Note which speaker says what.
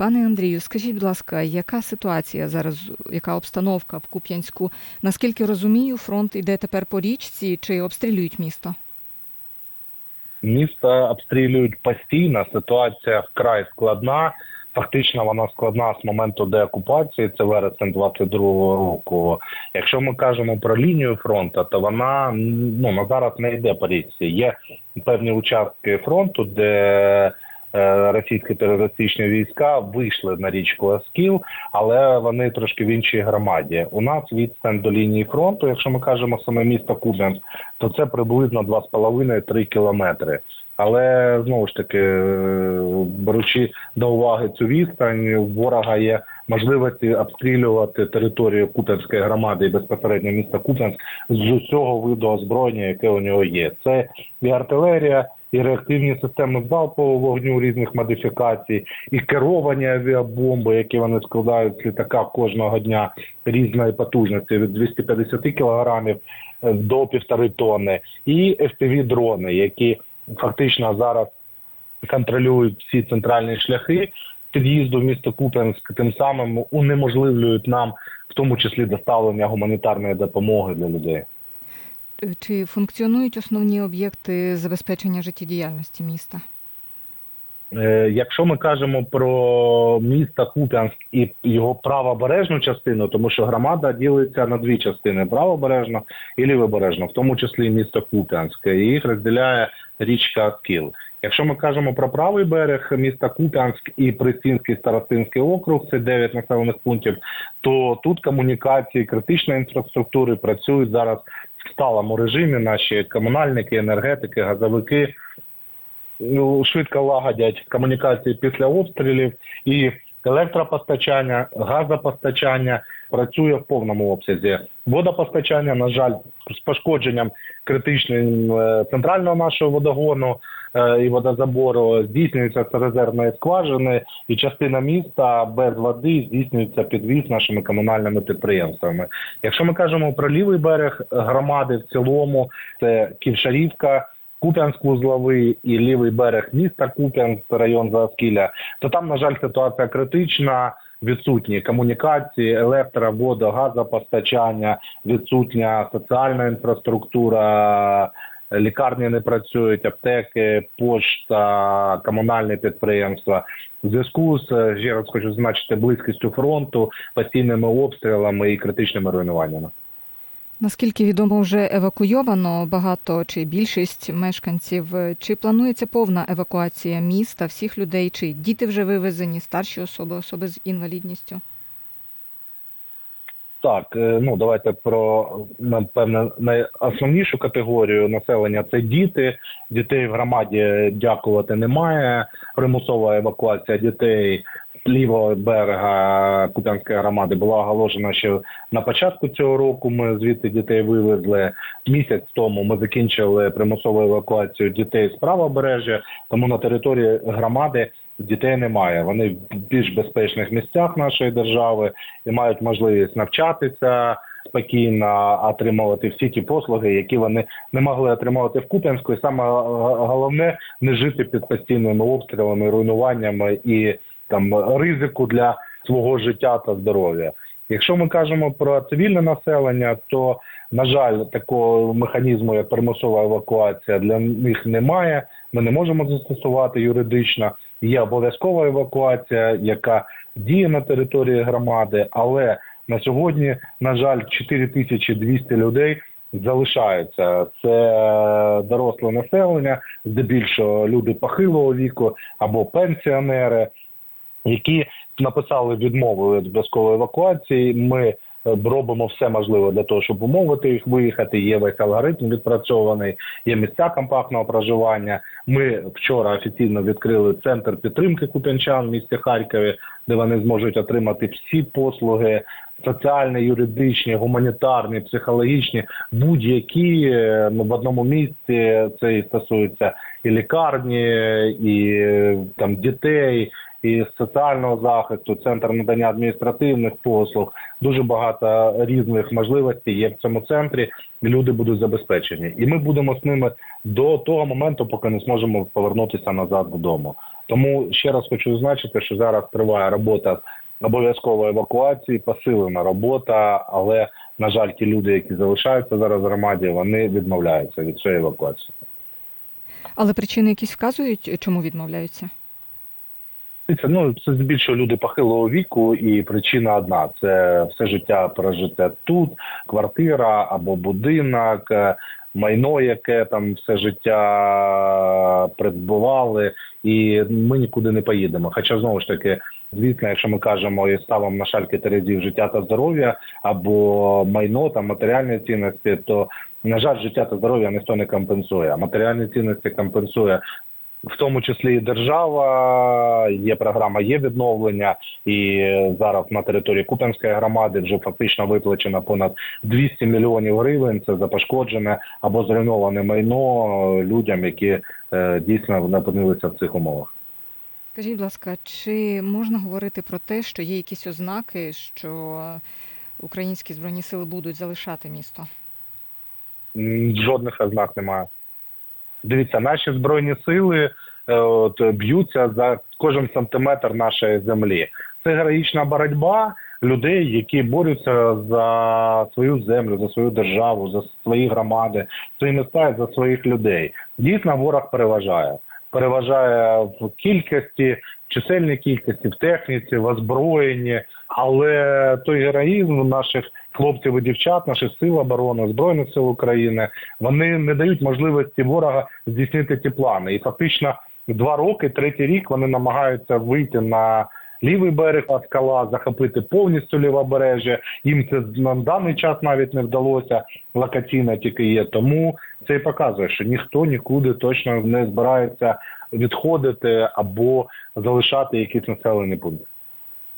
Speaker 1: Пане Андрію, скажіть, будь ласка, яка ситуація зараз, яка обстановка в Куп'янську? Наскільки розумію, фронт іде тепер по річці чи обстрілюють місто?
Speaker 2: Місто обстрілюють постійно, ситуація вкрай складна. Фактично вона складна з моменту деокупації, це вересень 22-го року. Якщо ми кажемо про лінію фронту, то вона ну на зараз не йде по річці. Є певні участки фронту, де російські терористичні війська вийшли на річку Оскіл, але вони трошки в іншій громаді. У нас відстань до лінії фронту, якщо ми кажемо саме місто Кубенськ, то це приблизно 2,5-3 кілометри. Але знову ж таки, е, беручи до уваги цю відстань, у ворога є можливості обстрілювати територію Куп'янської громади і безпосередньо міста Куп'янськ з усього виду озброєння, яке у нього є. Це і артилерія, і реактивні системи залпового вогню різних модифікацій, і керовані авіабомби, які вони складають з літака кожного дня різної потужності від 250 кілограмів е, до півтори тонни, і FPV-дрони, які фактично зараз контролюють всі центральні шляхи під'їзду в місто Куп'янськ, тим самим унеможливлюють нам, в тому числі доставлення гуманітарної допомоги для людей.
Speaker 1: Чи функціонують основні об'єкти забезпечення життєдіяльності міста?
Speaker 2: Е, Якщо ми кажемо про місто Куп'янськ і його правобережну частину, тому що громада ділиться на дві частини правобережно і лівобережно, в тому числі місто Куп'янськ. І їх розділяє річка Аскіл. Якщо ми кажемо про правий берег міста Куп'янськ і Пристінський Старостинський округ, це 9 населених пунктів, то тут комунікації критичної інфраструктури працюють зараз в сталому режимі. Наші комунальники, енергетики, газовики ну, швидко лагодять комунікації після обстрілів і електропостачання, газопостачання працює в повному обсязі. Водопостачання, на жаль, з пошкодженням критичним е, центрального нашого водогону і водозабору здійснюється з резервної скважини, і частина міста без води здійснюється підвіз нашими комунальними підприємствами. Якщо ми кажемо про лівий берег громади в цілому, це Ківшарівка. Куп'янськ вузловий і лівий берег міста Куп'янськ, район Заоскілля, то там, на жаль, ситуація критична. Відсутні комунікації, електро, водо, газопостачання, відсутня соціальна інфраструктура, лікарні не працюють, аптеки, пошта, комунальні підприємства. В зв'язку з ще раз хочу зазначити близькістю фронту, постійними обстрілами і критичними руйнуваннями.
Speaker 1: Наскільки відомо, вже евакуйовано багато чи більшість мешканців? Чи планується повна евакуація міста, всіх людей, чи діти вже вивезені, старші особи, особи з інвалідністю?
Speaker 2: Так, е, ну давайте про напевне найосновнішу категорію населення це діти. Дітей в громаді дякувати немає. Примусова евакуація дітей з лівого берега Куп'янської громади була оголошена ще на початку цього року. Ми звідти дітей вивезли. Місяць тому ми закінчили примусову евакуацію дітей з правобережжя, тому на території громади дітей немає. Вони в більш безпечних місцях нашої держави і мають можливість навчатися. Спокійно отримувати всі ті послуги, які вони не могли отримувати в Куп'янську. І саме головне не жити під постійними обстрілами, руйнуваннями і там ризику для свого життя та здоров'я. Якщо ми кажемо про цивільне населення, то на жаль, такого механізму, як примусова евакуація, для них немає. Ми не можемо застосувати юридично. Є обов'язкова евакуація, яка діє на території громади, але на сьогодні, на жаль, 4200 людей залишаються. Це доросле населення, здебільшого люди похилого віку або пенсіонери які написали відмову від безкової евакуації. Ми е, робимо все можливе для того, щоб умовити їх виїхати. Є весь алгоритм відпрацьований, є місця компактного проживання. Ми вчора офіційно відкрили центр підтримки куп'янчан в місті Харкові, де вони зможуть отримати всі послуги. Соціальні, юридичні, гуманітарні, психологічні, будь-які е, ну, в одному місці це і стосується і лікарні, і е, там дітей, і соціального захисту, центр надання адміністративних послуг. Дуже багато різних можливостей є в цьому центрі. Люди будуть забезпечені, і ми будемо з ними до того моменту, поки не зможемо повернутися назад додому. Тому ще раз хочу зазначити, що зараз триває робота обов'язкової евакуації, посилена робота, але на жаль, ті люди, які залишаються зараз в громаді, вони відмовляються від цієї евакуації.
Speaker 1: Але причини якісь вказують, чому відмовляються?
Speaker 2: Ну це здебільшого люди похилого віку, і причина одна: це все життя прожите тут, квартира або будинок, е, майно, яке там все життя придбували, і ми нікуди не поїдемо. Хоча знову ж таки, звісно, якщо ми кажемо і ставимо на шальки терезів життя та здоров'я або майно та матеріальні цінності, то на жаль, життя та здоров'я ніхто не компенсує. Матеріальні цінності компенсує в тому числі і держава, є програма є відновлення, і зараз на території Куп'янської громади вже фактично виплачено понад 200 мільйонів гривень. Це за пошкоджене або зруйноване майно людям, які е, дійсно опинилися в цих умовах.
Speaker 1: Скажіть, будь ласка, чи можна говорити про те, що є якісь ознаки, що українські збройні сили будуть залишати місто?
Speaker 2: Жодних ознак немає. Дивіться, наші збройні сили е, от, б'ються за кожен сантиметр нашої землі. Це героїчна боротьба людей, які борються за свою землю, за свою державу, за свої громади, свої міста за своїх людей. Дійсно, ворог переважає. Переважає в кількості, в чисельній кількості, в техніці, в озброєнні, але той героїзм наших хлопців і дівчат, наших сил оборони, Збройних сил України, вони не дають можливості ворога здійснити ті плани. І фактично два роки, третій рік вони намагаються вийти на лівий берег скала, захопити повністю лівобережжя. Їм це на даний час навіть не вдалося, локаційно тільки є. Тому це і показує, що ніхто нікуди точно не збирається відходити або залишати якісь населені пункти.